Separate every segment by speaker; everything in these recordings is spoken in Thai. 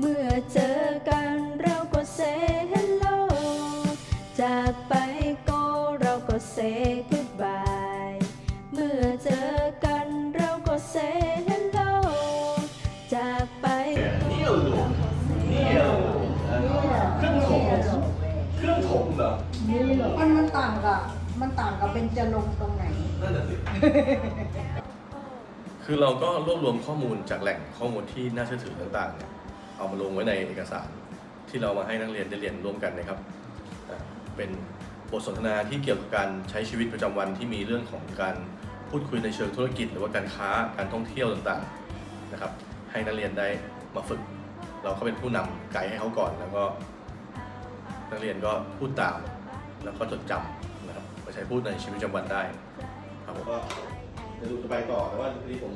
Speaker 1: เมื่อเจอกันเราก็ say hello จากไปก็เราก็ say goodbye เมื่อเจอกันเราก็ say hello จากไปก็
Speaker 2: เนี่ยเนี่ยเครื่องถมเครื่องถมเหรอ
Speaker 3: มันมันต่างกับมันต่างกับเป็นจะลงตรงไหน
Speaker 2: นั่นน่ะสิ คือเราก็รวบรวมข้อมูลจากแหล่งข้อมูลที่น่าเชื่อถือต่างๆเนี่ย เอามาลงไว้ในเอกสารที่เรามาให้นักเรียนได้เรียนร่วมกันนะครับ เป็นบทสนทนาที่เกี่ยวกับการใช้ชีวิตประจำวันที่มีเรื่องของการพูดคุยในเชิงธุรกิจ หรือว่าการค้าการท่องเที่ยวต่างๆนะครับ ให้นักเรียนได้มาฝึก เราก็เป็นผู้นำไกด์ให้เขาก่อน แล้วก็ นักเรียนก็พูดตามแล้วก็จดจำนะครับไปใช้พูดในชีวิตประจำวันได้ครับผมก็เดี๋ยวดูจะไปต่อแต่ว่าทีนี้ผม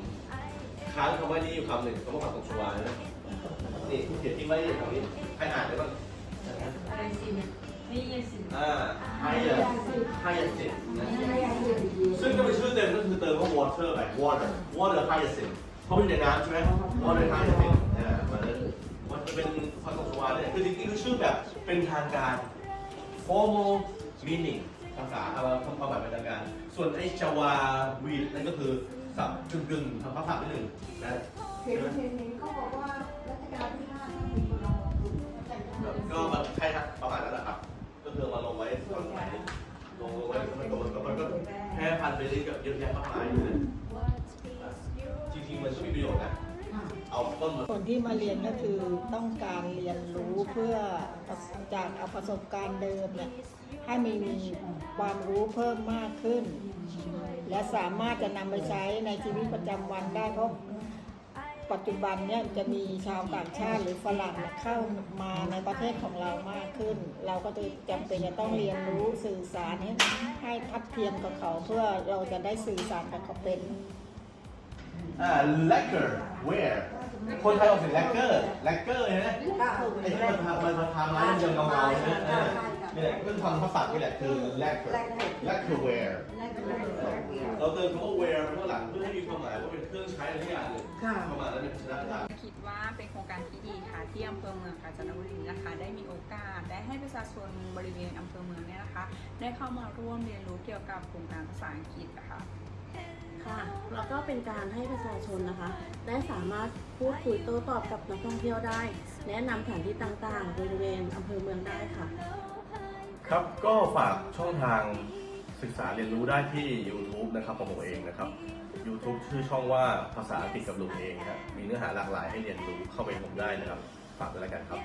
Speaker 2: ค้างคำว่านี้อยู่คำหนึ่งคำว่าผักตบชวานะ นี่เขียนทิ้งไว้แถวนี้ใครอ่านได้บ้างอ่าไฮยาไฮยาสินนะซึ่งก็เป็นชื่อเต็มก็คือเติมว่า water แบบ water water hyacinth เพราะมันอยู่ในน้ำใช่ไหม water hyacinth อ่ามันมันจะเป็นผักตบชวาเนี่ยคือจริงๆคือชื่อแบบเป็นทางการ formal meaning ภาษาเอาคำความหมายเป็นทางการ ส่วนไอ้ชวาวีดนั่นก็คือสับกึ่งกึ่งๆทำภาษาไปหนึ่งนะ
Speaker 3: เห็นเห็นเห็นเขาบอกว่า
Speaker 2: ไปเรื่อยๆเยอะแยะมากมายเลยจริงๆมันก็มีประโยชน์นะ เอาต้นมา
Speaker 4: คนที่มาเรียนก็คือต้องการเรียนรู้เพื่อจากเอาประสบการณ์เดิมเนี่ยให้มีมีความรู้เพิ่มมากขึ้น และสามารถจะนำไปใช้ในชีวิตประจำวันได้เพราะ ปัจจุบันเนี่ยจะมีชาวต่างชาติหรือฝรั่งเนี่ยเข้ามาในประเทศของเรามากขึ้น เราก็จะจำเป็นจะต้องเรียนรู้สื่อสารให้ให้ทัดเทียมกับเขาเพื่อเราจะได้สื่อสารกับเขาเป็น
Speaker 2: อ่า lacquer where คนไทยออกเสียง lacquer lacquer ใช่ไหมไอ้ที่มันทำมันทำร้านเดิมเงาๆใช่ไหมเออนี่แหละเรื่องความภาษานี่แหละคือ lacquer lacquer ware เราเติมคำว่า ware ไปข้างหลังเพื่อให้มีความหมายว่าเป็นเครื่องใช้อะไรสักอย่างหนึ่ง
Speaker 3: ค่ะ
Speaker 2: ประมาณนั้นเป็นชนะทาง
Speaker 5: คิดว่าเป็นโครงการที่ดีค่ะที่อำเภอเมืองกาญจนบุรีนะคะ ได้มีโอกาสได้ให้ประชาชนบริเวณอำเภอเมืองเนี่ยนะคะ ได้เข้ามาร่วมเรียนรู้เกี่ยวกับโครงการภาษาอังกฤษนะคะ
Speaker 6: ค่ะ แล้วก็เป็นการให้ประชาชนนะคะ ได้สามารถพูดคุยโต้ตอบกับนักท่องเที่ยวได้ แนะนำสถานที่ต่างๆ บริเวณอำเภอเมืองได้ค่ะ
Speaker 2: ครับก็ฝากช่องทาง ศึกษาเรียนรู้ได้ที่ YouTube นะครับของผมเองนะครับ YouTube ชื่อช่องว่าภาษาอังกฤษกับลุงเองครับมีเนื้อหาหลากหลายให้เรียนรู้เข้าไปชมได้นะครับ ฝากด้วยแล้วกันครับ